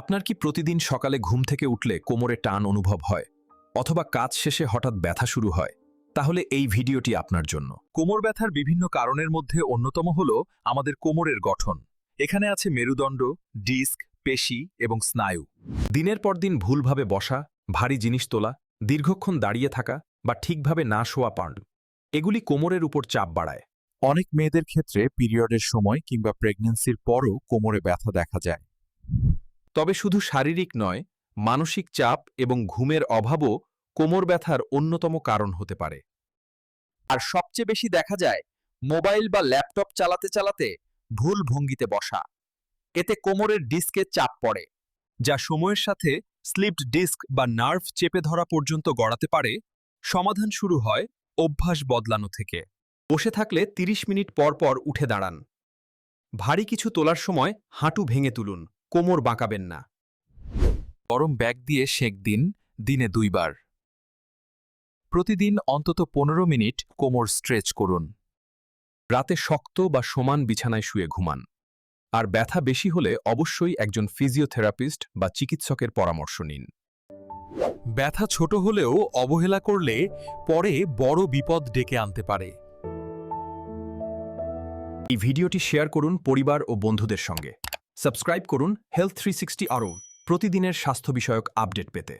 আপনার কি প্রতিদিন সকালে ঘুম থেকে উঠলে কোমরে টান অনুভব হয়? অথবা কাজ শেষে হঠাৎ ব্যথা শুরু হয়? তাহলে এই ভিডিওটি আপনার জন্য। কোমর ব্যথার বিভিন্ন কারণের মধ্যে অন্যতম হল আমাদের কোমরের গঠন। এখানে আছে মেরুদণ্ড, ডিস্ক, পেশি এবং স্নায়ু। দিনের পর দিন ভুলভাবে বসা, ভারী জিনিস তোলা, দীর্ঘক্ষণ দাঁড়িয়ে থাকা বা ঠিকভাবে না শোয়া পান, এগুলি কোমরের উপর চাপ বাড়ায়। অনেক মেয়েদের ক্ষেত্রে পিরিয়ডের সময় কিংবা প্রেগন্যান্সির পরও কোমরে ব্যথা দেখা যায়। তবে শুধু শারীরিক নয়, মানসিক চাপ এবং ঘুমের অভাবও কোমর ব্যথার অন্যতম কারণ হতে পারে। আর সবচেয়ে বেশি দেখা যায় মোবাইল বা ল্যাপটপ চালাতে চালাতে ভুল ভঙ্গিতে বসা। এতে কোমরের ডিস্কে চাপ পড়ে, যা সময়ের সাথে স্লিপড ডিস্ক বা নার্ভ চেপে ধরা পর্যন্ত গড়াতে পারে, সমাধান শুরু হয় অভ্যাস বদলানো থেকে। বসে থাকলে ৩০ মিনিট পর পর উঠে দাঁড়ান। ভারী কিছু তোলার সময় হাঁটু ভেঙে তুলুন। কোমর বাঁকাবেন না। গরম ব্যাগ দিয়ে সেঁক দিন, দিনে দুইবার। প্রতিদিন অন্তত পনেরো মিনিট কোমর স্ট্রেচ করুন। রাতে শক্ত বা সমান বিছানায় শুয়ে ঘুমান। আর ব্যথা বেশি হলে অবশ্যই একজন ফিজিওথেরাপিস্ট বা চিকিৎসকের পরামর্শ নিন। ব্যথা ছোট হলেও অবহেলা করলে পরে বড় বিপদ ডেকে আনতে পারে। এই ভিডিওটি শেয়ার করুন পরিবার ও বন্ধুদের সঙ্গে। সাবস্ক্রাইব করুন হেলথ থ্রি সিক্সটি আরও প্রতিদিনের স্বাস্থ্য বিষয়ক আপডেট পেতে।